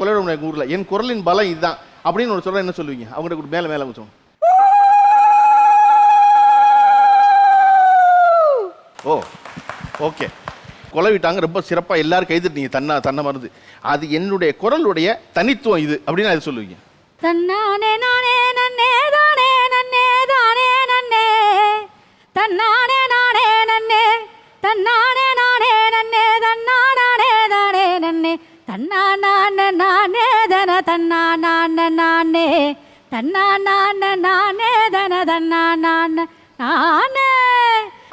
கொலையிட எங்கள் ஊரில். என் குரலின் பலம் இதுதான் அப்படின்னு ஒரு சொல்ல என்ன சொல்லுவீங்க? அவங்ககிட்ட கூட மேலே மேலே கொஞ்சம் ஓ ஓகே. கொலை விட்டாங்க ரொம்ப சிறப்பாக எல்லாரும் கைதிட்டீங்க தன்னா தன்னை மருந்து அது என்னுடைய குரலுடைய தனித்துவம் இது அப்படின்னு அது சொல்லுவீங்க. தன்னானே நானே நன்னே தானே நன்னே தானே நன்னே. தன்னானே நானே நன்னே. தன்னா நானே நானே தன தன்னா நானே நானே. தன்னா நானே நானே தன தன்னா நானே நானே.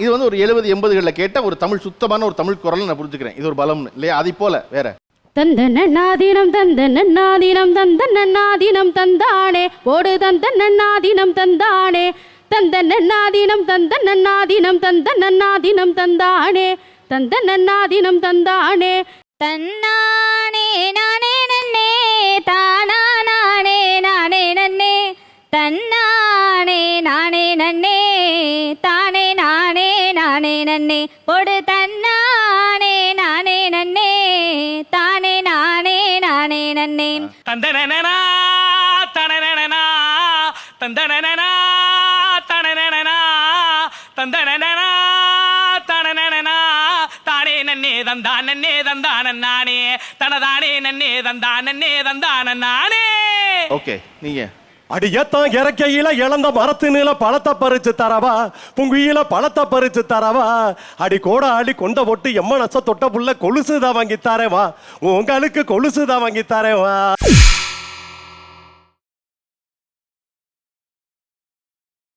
இது வந்து ஒரு எழுபது எண்பதுகளில் கேட்ட ஒரு தமிழ் சுத்தமான ஒரு தமிழ் குரல் நான் புரிஞ்சுக்கிறேன். இது ஒரு பலம்னு இல்லையா? அதை போல வேற. தந்த நன்னாதீனம் தந்த நன்னாதீனம் தந்த நன்னாதீனம் தந்தானே ஓடு தந்த நன்னாதீனம் தந்தானே தந்த நன்னாதீனம் தந்த நன்னாதீனம் தந்த நன்னாதீனம் தந்தானே தந்த நன்னாதீனம் தந்தானே தன்னானே நானே நன்னே தானே நானே நானே நன்னே. ஒடு தன்னானே நானே நன்னே தானே நானே நானே நன்னே. தந்தனனா தனனனா தந்தனனா தனனனா தந்தனனா தனனனா தானே நன்னே தந்தான் நன்னே தந்தான் நானே தனதானே நன்னே தந்தான் நன்னே தந்தான் நானே ஓகே நீங்க. அடியத்தான் இறக்கையில இழந்த மரத்தினில பழத்தை பறிச்சு தரவா? புங்குயில பழத்தை பறிச்சு தரவா? அடி கோட அடி கொண்ட போட்டு எம்மனச தொட்ட புள்ள கொலுசுதான் வாங்கி தரேவா உங்களுக்கு கொலுசுதான் வாங்கி தரேவா